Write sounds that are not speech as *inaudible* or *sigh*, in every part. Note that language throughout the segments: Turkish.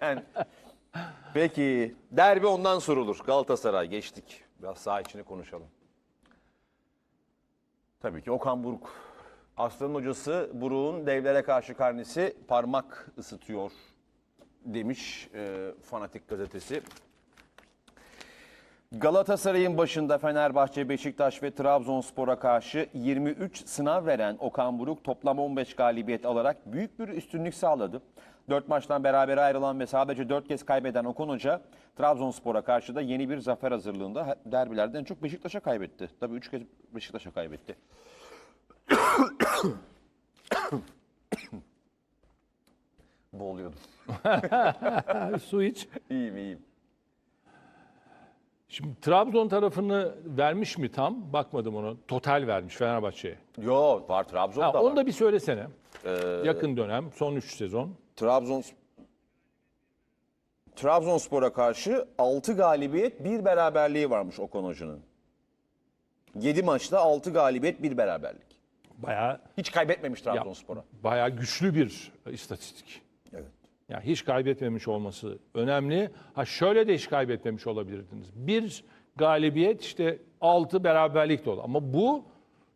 Yani, peki derbi ondan sorulur. Galatasaray geçtik. Biraz saha içini konuşalım. Tabii ki Okan Buruk. Aslan'ın hocası Buruk'un devlere karşı karnesi parmak ısıtıyor demiş e, Fanatik gazetesi. Galatasaray'ın başında Fenerbahçe, Beşiktaş ve Trabzonspor'a karşı 23 sınav veren Okan Buruk toplam 15 galibiyet alarak büyük bir üstünlük sağladı. 4 maçtan beraber ayrılan ve sadece 4 kez kaybeden Okan Hoca Trabzonspor'a karşı da yeni bir zafer hazırlığında derbilerden çok Beşiktaş'a kaybetti. Tabii 3 kez Beşiktaş'a kaybetti. *coughs* *coughs* Boğuluyordum. *laughs* Su iç. İyiyim iyiyim. Şimdi Trabzon tarafını vermiş mi tam? Bakmadım onu. Total vermiş Fenerbahçe'ye. Yo var Trabzon'da Ha, var. onu da bir söylesene. Yakın dönem, son 3 sezon. Trabzon Trabzonspor'a karşı 6 galibiyet, 1 beraberliği varmış Okan Hoca'nın. 7 maçta 6 galibiyet, 1 beraberlik. Bayağı Hiç kaybetmemiş Trabzonspor'a. bayağı güçlü bir istatistik. Evet. Yani hiç kaybetmemiş olması önemli. Ha şöyle de hiç kaybetmemiş olabilirdiniz. Bir galibiyet işte 6 beraberlik de oldu. Ama bu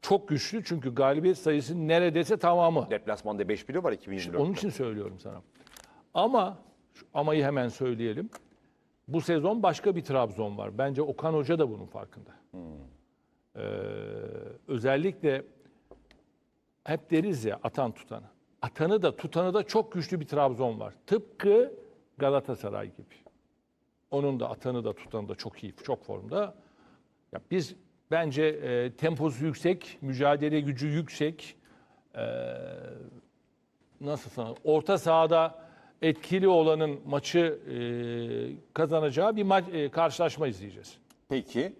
çok güçlü çünkü galibiyet sayısı neredeyse tamamı. Deplasmanda 5 biri var 2024. Onun için söylüyorum sana. Ama şu amayı hemen söyleyelim. Bu sezon başka bir Trabzon var. Bence Okan Hoca da bunun farkında. Ee, özellikle hep deriz ya atan tutanı. Atanı da tutanı da çok güçlü bir Trabzon var. Tıpkı Galatasaray gibi. Onun da atanı da tutanı da çok iyi, çok formda. Ya biz bence e, temposu yüksek, mücadele gücü yüksek, nasıl sana orta sahada etkili olanın maçı e, kazanacağı bir maç e, karşılaşma izleyeceğiz. Peki.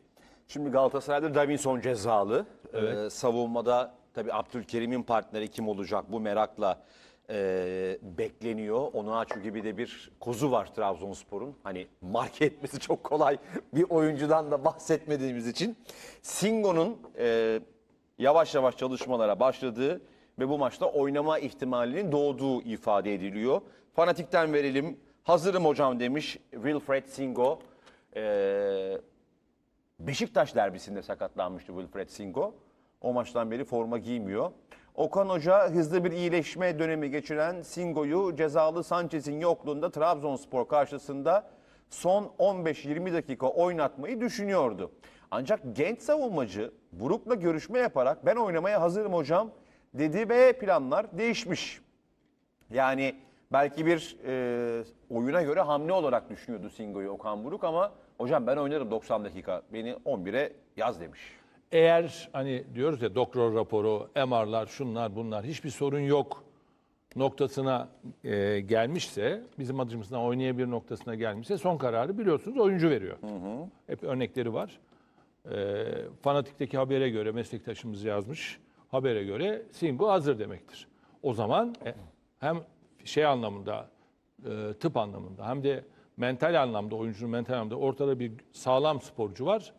Şimdi Galatasaray'da Davinson cezalı. Ee, savunmada tabii Abdülkerim'in partneri kim olacak bu merakla e, bekleniyor. Onuachu gibi de bir kozu var Trabzonspor'un. Hani marke etmesi çok kolay bir oyuncudan da bahsetmediğimiz için. Singo'nun e, yavaş yavaş çalışmalara başladığı ve bu maçta oynama ihtimalinin doğduğu ifade ediliyor. Fanatikten verelim. Hazırım hocam demiş Wilfred Singo. Ee, Beşiktaş derbisinde sakatlanmıştı Wilfred Singo. O maçtan beri forma giymiyor. Okan Hoca hızlı bir iyileşme dönemi geçiren Singo'yu cezalı Sanchez'in yokluğunda Trabzonspor karşısında son 15-20 dakika oynatmayı düşünüyordu. Ancak genç savunmacı Buruk'la görüşme yaparak ben oynamaya hazırım hocam dedi ve planlar değişmiş. Yani belki bir e, oyuna göre hamle olarak düşünüyordu Singo'yu Okan Buruk ama hocam ben oynarım 90 dakika beni 11'e yaz demiş. Eğer hani diyoruz ya doktor raporu, MR'lar, şunlar bunlar hiçbir sorun yok noktasına e, gelmişse, bizim adımızdan oynayabilir noktasına gelmişse son kararı biliyorsunuz oyuncu veriyor. Hep örnekleri var. E, Fanatik'teki habere göre meslektaşımız yazmış. Habere göre Singo hazır demektir. O zaman e, hem şey anlamında, e, tıp anlamında hem de mental anlamda, oyuncunun mental anlamda ortada bir sağlam sporcu var.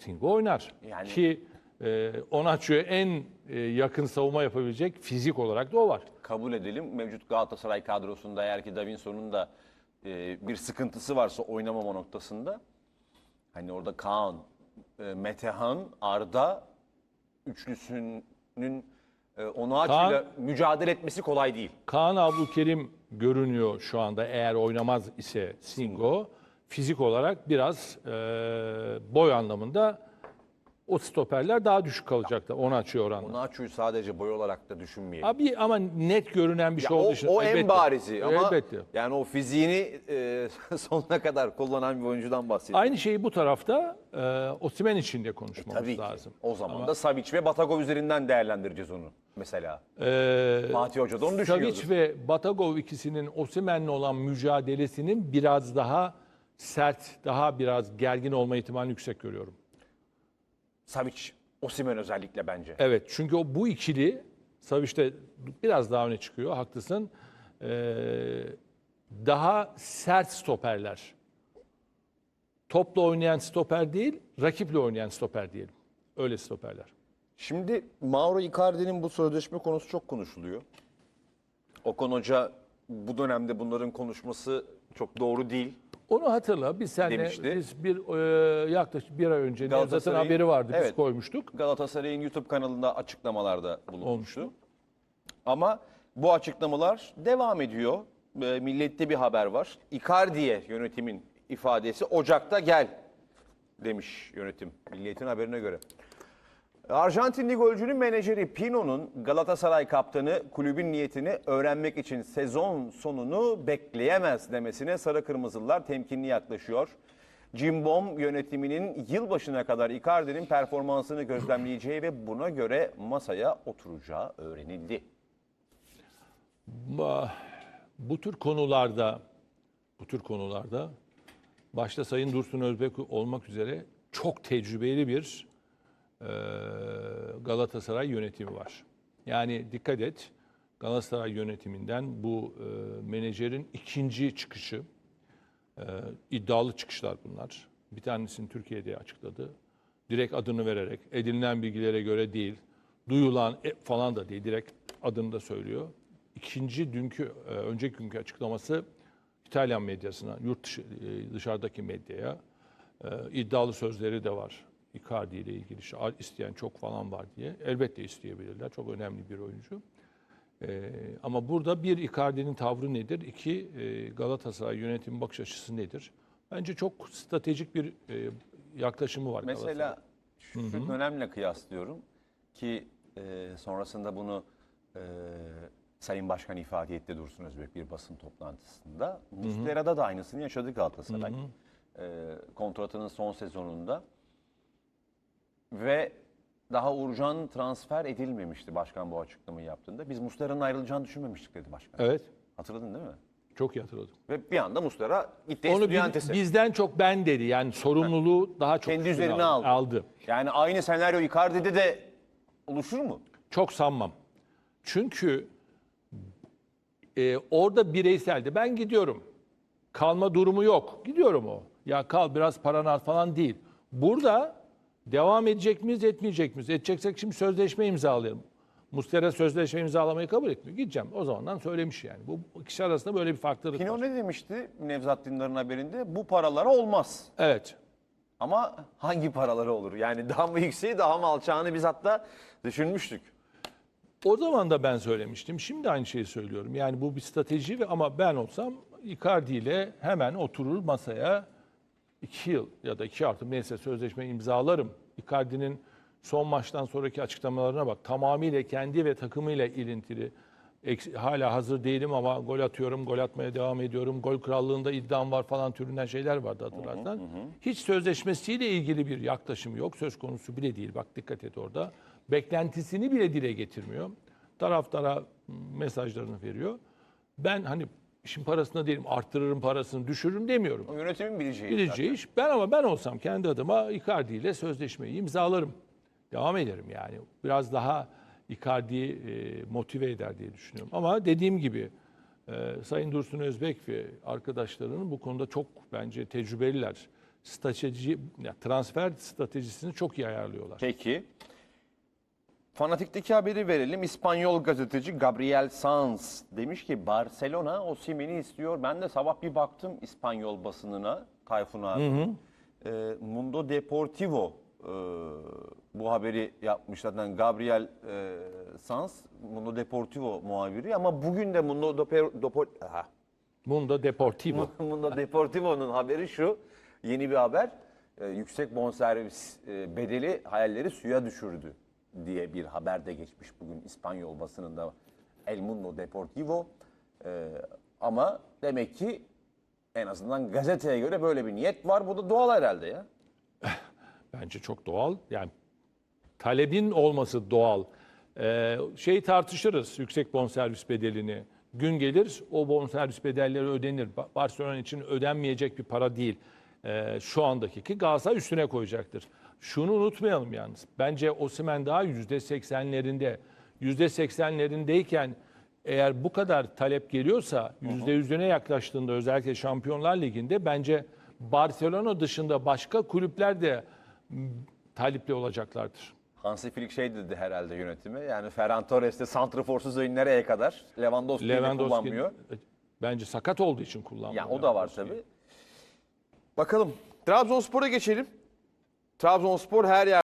Singo oynar. Yani- Ki e, Onaçu'ya en e, yakın savunma yapabilecek fizik olarak da o var. Kabul edelim mevcut Galatasaray kadrosunda eğer ki Davinson'un da e, bir sıkıntısı varsa oynamama noktasında hani orada Kaan, e, Metehan, Arda üçlüsünün e, Onuachu'yla mücadele etmesi kolay değil. Kaan Abdülkerim görünüyor şu anda eğer oynamaz ise Singo. Fizik olarak biraz e, boy anlamında o stoperler daha düşük kalacaklar Onaçu'ya oranla. Onuachu'yu sadece boy olarak da düşünmeyelim. Abi ama net görünen bir şey o, olduğu için. o en elbette. barizi ama Elbette. yani o fiziğini e, *laughs* sonuna kadar kullanan bir oyuncudan bahsediyoruz. Aynı şeyi bu tarafta e, Osimhen için de konuşmamız Tabii ki. lazım. O zaman da Savic ve Batagov üzerinden değerlendireceğiz onu mesela. E, Fatih Hoca da onu düşünüyordu. Savic ve Batagov ikisinin Osimhen'le olan mücadelesinin biraz daha sert, daha biraz gergin olma ihtimalini yüksek görüyorum. Savic, Osimhen özellikle bence. Evet çünkü o bu ikili Savic de biraz daha öne çıkıyor haklısın. Ee, daha sert stoperler. Topla oynayan stoper değil, rakiple oynayan stoper diyelim. Öyle stoperler. Şimdi Mauro Icardi'nin bu sözleşme konusu çok konuşuluyor. Okan Hoca bu dönemde bunların konuşması çok doğru değil. Onu hatırla. Biz seninle Demişti. biz bir e, yaklaşık bir ay önce Nevzat'ın haberi vardı. Biz Evet. koymuştuk. Galatasaray'ın YouTube kanalında açıklamalarda bulunmuştu. Olmuştu. Ama bu açıklamalar devam ediyor. E, Millette bir haber var. Icardi'ye yönetimin ifadesi Ocak'ta gel demiş yönetim. Milliyetin haberine göre. Arjantinli golcünün menajeri Pino'nun Galatasaray kaptanı kulübün niyetini öğrenmek için sezon sonunu bekleyemez demesine sarı kırmızılılar temkinli yaklaşıyor. Cimbom yönetiminin yılbaşına kadar Icardi'nin performansını gözlemleyeceği ve buna göre masaya oturacağı öğrenildi. Bu tür konularda bu tür konularda başta Sayın Dursun Özbek olmak üzere çok tecrübeli bir Galatasaray yönetimi var. Yani dikkat et Galatasaray yönetiminden bu e, menajerin ikinci çıkışı e, iddialı çıkışlar bunlar. Bir tanesini Türkiye'de açıkladı. Direkt adını vererek edinilen bilgilere göre değil, duyulan e, falan da değil, direkt adını da söylüyor. İkinci dünkü, önceki günkü açıklaması İtalyan medyasına, yurt dışı, dışarıdaki medyaya iddialı sözleri de var. Icardi ile ilgili şey, isteyen çok falan var diye. Elbette isteyebilirler. Çok önemli bir oyuncu. Ee, ama burada bir Icardi'nin tavrı nedir? İki e, Galatasaray yönetim bakış açısı nedir? Bence çok stratejik bir e, yaklaşımı var Mesela şu dönemle kıyaslıyorum ki e, sonrasında bunu e, Sayın Başkan ifade etti Dursun Özbek bir basın toplantısında. Muslera'da da aynısını yaşadı Galatasaray. E, kontratının son sezonunda. Ve daha Uğurcan transfer edilmemişti başkan bu açıklamayı yaptığında. Biz Muslera'nın ayrılacağını düşünmemiştik dedi başkan. Evet. Hatırladın değil mi? Çok iyi hatırladım. Ve bir anda Muslera gitti Onu bi- bizden çok ben dedi. Yani sorumluluğu daha çok Kendi üstüne üzerine aldı. aldı. Yani aynı senaryo Icardi'de de oluşur mu? Çok sanmam. Çünkü e, orada bireyseldi. Ben gidiyorum. Kalma durumu yok. Gidiyorum o. Ya kal biraz paran al falan değil. Burada devam edecek miyiz, etmeyecek miyiz? Edeceksek şimdi sözleşme imzalayalım. Mustera sözleşme imzalamayı kabul etmiyor. Gideceğim. O zamandan söylemiş yani. Bu kişi arasında böyle bir farklılık Pino var. ne demişti Nevzat Dindar'ın haberinde? Bu paralara olmaz. Evet. Ama hangi paralara olur? Yani daha mı yükseği daha mı alçağını biz hatta düşünmüştük. O zaman da ben söylemiştim. Şimdi aynı şeyi söylüyorum. Yani bu bir strateji ve ama ben olsam Icardi ile hemen oturur masaya iki yıl ya da iki artı neyse sözleşme imzalarım. Icardi'nin son maçtan sonraki açıklamalarına bak. Tamamıyla kendi ve takımıyla ilintili. Eks- Hala hazır değilim ama gol atıyorum, gol atmaya devam ediyorum. Gol krallığında iddiam var falan türünden şeyler vardı hatırlarsan. Hiç sözleşmesiyle ilgili bir yaklaşım yok. Söz konusu bile değil. Bak dikkat et orada. Beklentisini bile dile getirmiyor. Taraftara mesajlarını veriyor. Ben hani işin parasına değilim arttırırım parasını düşürürüm demiyorum. O yönetimin bileceği. Bileceği iş. Ben ama ben olsam kendi adıma Icardi ile sözleşmeyi imzalarım. Devam ederim yani. Biraz daha Icardi'yi e, motive eder diye düşünüyorum. Ama dediğim gibi e, Sayın Dursun Özbek ve arkadaşlarının bu konuda çok bence tecrübeliler. Strateji, transfer stratejisini çok iyi ayarlıyorlar. Peki. Fanatik'teki haberi verelim. İspanyol gazeteci Gabriel Sanz demiş ki Barcelona Osimhen'i istiyor. Ben de sabah bir baktım İspanyol basınına Tayfun abi. Ee, Mundo Deportivo e, bu haberi yapmış zaten Gabriel e, Sanz Mundo Deportivo muhabiri ama bugün de Mundo Deportivo Aha. Mundo Deportivo. *laughs* Mundo Deportivo'nun haberi şu. Yeni bir haber. Ee, yüksek bonservis e, bedeli hayalleri suya düşürdü diye bir haber de geçmiş bugün İspanyol basınında El Mundo Deportivo. Ee, ama demek ki en azından gazeteye göre böyle bir niyet var. Bu da doğal herhalde ya. *laughs* Bence çok doğal. Yani talebin olması doğal. Ee, şey tartışırız yüksek bonservis bedelini. Gün gelir o bonservis bedelleri ödenir. Ba- Barcelona için ödenmeyecek bir para değil. Ee, şu andaki ki Galatasaray üstüne koyacaktır. Şunu unutmayalım yalnız. Bence Osimhen daha yüzde seksenlerinde, yüzde seksenlerindeyken eğer bu kadar talep geliyorsa yüzde yüzüne yaklaştığında özellikle Şampiyonlar Ligi'nde bence Barcelona dışında başka kulüpler de talipli olacaklardır. Hansi Flick şey dedi herhalde yönetimi. Yani Ferran Torres'te santraforsuz oyun nereye kadar? Lewandowski'yi Lewandowski kullanmıyor. bence sakat olduğu için kullanmıyor. Ya o da var tabii. Bakalım. Trabzonspor'a geçelim. Trabzonspor her yer